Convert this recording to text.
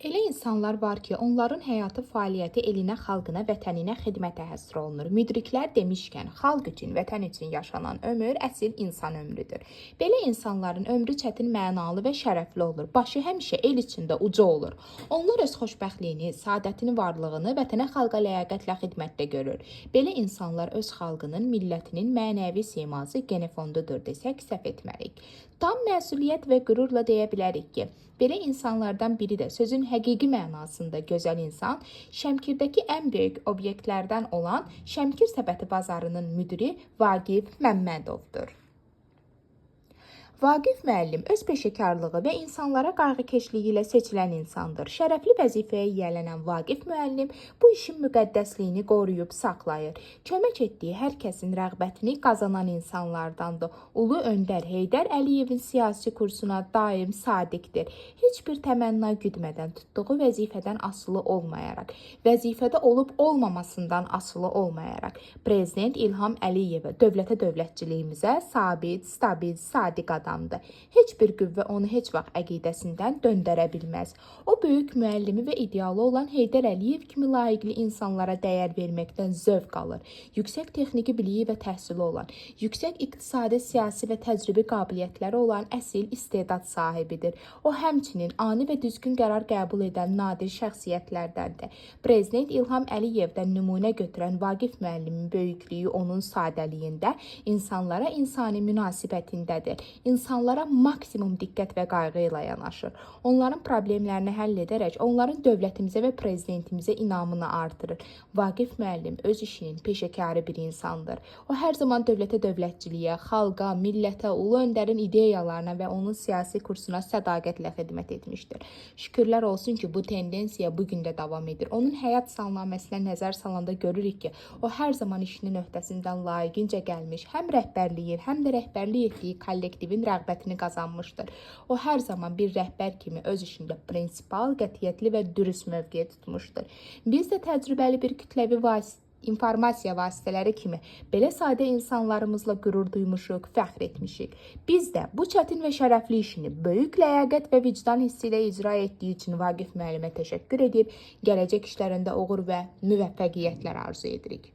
Elə insanlar var ki, onların həyatı, fəaliyyəti elinə, xalqına, vətəninə xidmətə həsr olunur. Müdriklər demişkən, xalq üçün, vətən üçün yaşanan ömür əsl insan ömrüdür. Belə insanların ömrü çətin, mənalı və şərəfli olur. Başı həmişə el içində uca olur. Onlar öz xoşbəxtliyini, saadətini, varlığını vətənə, xalqa ləyaqətlə xidmətdə görür. Belə insanlar öz xalqının, millətinin mənəvi siması genofondudur desək səhv etmərik. Tam məsuliyyət və qürurla deyə bilərik ki, belə insanlardan biri də sözün həqiqi mənasında gözəl insan, Şəmkirdəki ən böyük obyektlərdən olan Şəmkir səbəti bazarının müdiri Vaqif Məmmədovdur. Vaqif müəllim öz peşəkarlığı və insanlara qayğıkeşliyi ilə seçilən insandır. Şərəfli vəzifəyə yiyələnən Vaqif müəllim bu işin müqəddəsliyini qoruyub saxlayır. Kömək etdiyi hər kəsin rəğbətini qazanan insanlardandır. Ulu öndər Heydər Əliyevin siyasi kursuna daim sadiqdir. Heç bir təmənna güdmədən tutduğu vəzifədən asılı olmayaraq, vəzifədə olub olmamasından asılı olmayaraq prezident İlham Əliyevə dövlətə dövlətçiliyimizə sabit, stabil, sadiq adamdır. Heç bir qüvvə onu heç vaxt əqidəsindən döndərə bilməz. O böyük müəllimi və idealı olan Heydər Əliyev kimi layiqli insanlara dəyər verməkdən zövq alır. Yüksək texniki biliyi və təhsili olan, yüksək iqtisadi, siyasi və təcrübi qabiliyyətləri olan əsl istedad sahibidir. O həmçinin ani və düzgün qərar qəbul edən nadir şəxsiyyətlərdəndir. Prezident İlham Əliyevdən nümunə götürən Vaqif müəllimin böyüklüyü onun sadəliyində, insanlara insani münasibətindədir. İnsanlara maksimum diqqət və qayğı ilə yanaşır. Onların problemlərini həll edərək onların dövlətimizə və prezidentimizə inamını artırır. Vaqif müəllim öz işinin peşəkarı bir insandır. O hər zaman dövlətə dövlətçiliyə, xalqa, millətə, ulu öndərin ideyalarına və onun siyasi kursuna sədaqətlə xidmət etmişdir. Şükürlər olsun ki, bu tendensiya bu gün də davam edir. Onun həyat salnaməsinə nəzər salanda görürük ki, o hər zaman işinin öhdəsindən layiqincə gəlmiş, həm rəhbərliyin, həm də rəhbərlik etdiyi kollektivin rəğbətini qazanmışdır. O hər zaman bir rəhbər kimi öz işində prinsipal, qətiyyətli və dürüst mövqe tutmuşdur. Biz də təcrübəli bir kütləvi vasitə informasiya vasitələri kimi belə sadə insanlarımızla qürur duymuşuq, fəxr etmişik. Biz də bu çətin və şərəfli işini böyük ləyaqət və vicdan hissi ilə icra etdiyi üçün Vaqif müəllimə təşəkkür edib, gələcək işlərində uğur və müvəffəqiyyətlər arzu edirik.